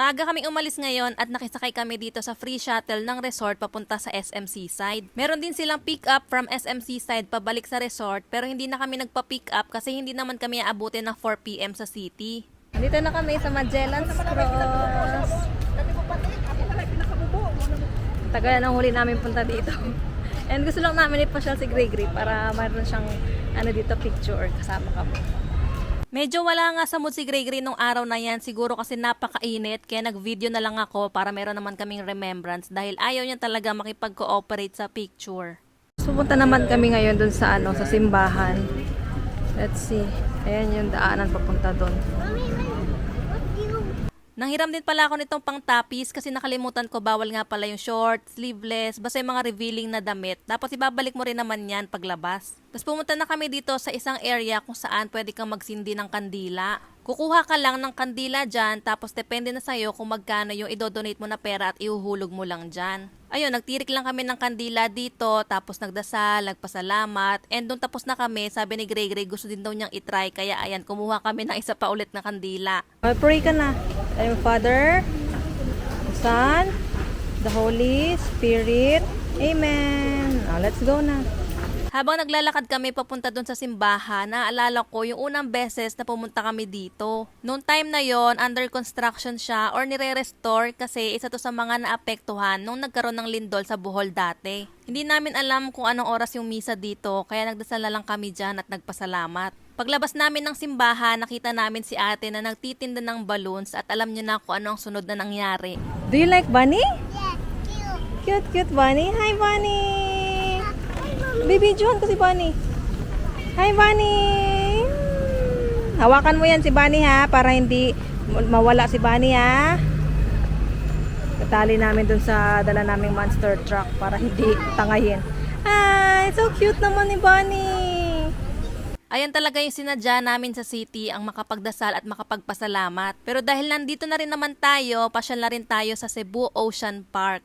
Maaga kaming umalis ngayon at nakisakay kami dito sa free shuttle ng resort papunta sa SMC side. Meron din silang pick up from SMC side pabalik sa resort pero hindi na kami nagpa-pick up kasi hindi naman kami aabutin ng 4pm sa city. Dito na kami sa Magellan's Cross. Tagal na huli namin punta dito. And gusto lang namin ipasyal si Gray para mayroon siyang ano dito picture kasama kami. Medyo wala nga sa mood si Gray Gray nung araw na yan. Siguro kasi napakainit. Kaya nag-video na lang ako para meron naman kaming remembrance. Dahil ayaw niya talaga makipag-cooperate sa picture. Pupunta naman kami ngayon dun sa ano, sa simbahan. Let's see. Ayan yung daanan papunta dun. Nanghiram din pala ako nitong pang tapis kasi nakalimutan ko bawal nga pala yung short, sleeveless, basta yung mga revealing na damit. Tapos ibabalik mo rin naman yan paglabas. Tapos pumunta na kami dito sa isang area kung saan pwede kang magsindi ng kandila. Kukuha ka lang ng kandila dyan, tapos depende na sa'yo kung magkano yung idodonate mo na pera at ihuhulog mo lang dyan. Ayun, nagtirik lang kami ng kandila dito, tapos nagdasal, nagpasalamat, and doon tapos na kami, sabi ni Gray Gray, gusto din daw niyang itry, kaya ayan, kumuha kami ng isa pa ulit na kandila. pray ka na. Ayun, Father, the Son, the Holy Spirit, Amen. Now, let's go na. Habang naglalakad kami papunta doon sa simbahan, naalala ko yung unang beses na pumunta kami dito. Noong time na yon under construction siya or nire-restore kasi isa to sa mga naapektuhan nung nagkaroon ng lindol sa Bohol dati. Hindi namin alam kung anong oras yung misa dito, kaya nagdasal na lang kami dyan at nagpasalamat. Paglabas namin ng simbahan, nakita namin si ate na nagtitinda ng balloons at alam niyo na kung ano ang sunod na nangyari. Do you like bunny? Cute, cute bunny. Hi, bunny! Baby John ko si Bunny. Hi, Bunny! Hawakan mo yan si Bunny ha, para hindi mawala si Bunny ha. Katali namin dun sa dala naming monster truck para hindi tangayin. Hi! So cute naman ni Bunny! Ayan talaga yung sinadya namin sa city ang makapagdasal at makapagpasalamat. Pero dahil nandito na rin naman tayo, pasyal na rin tayo sa Cebu Ocean Park.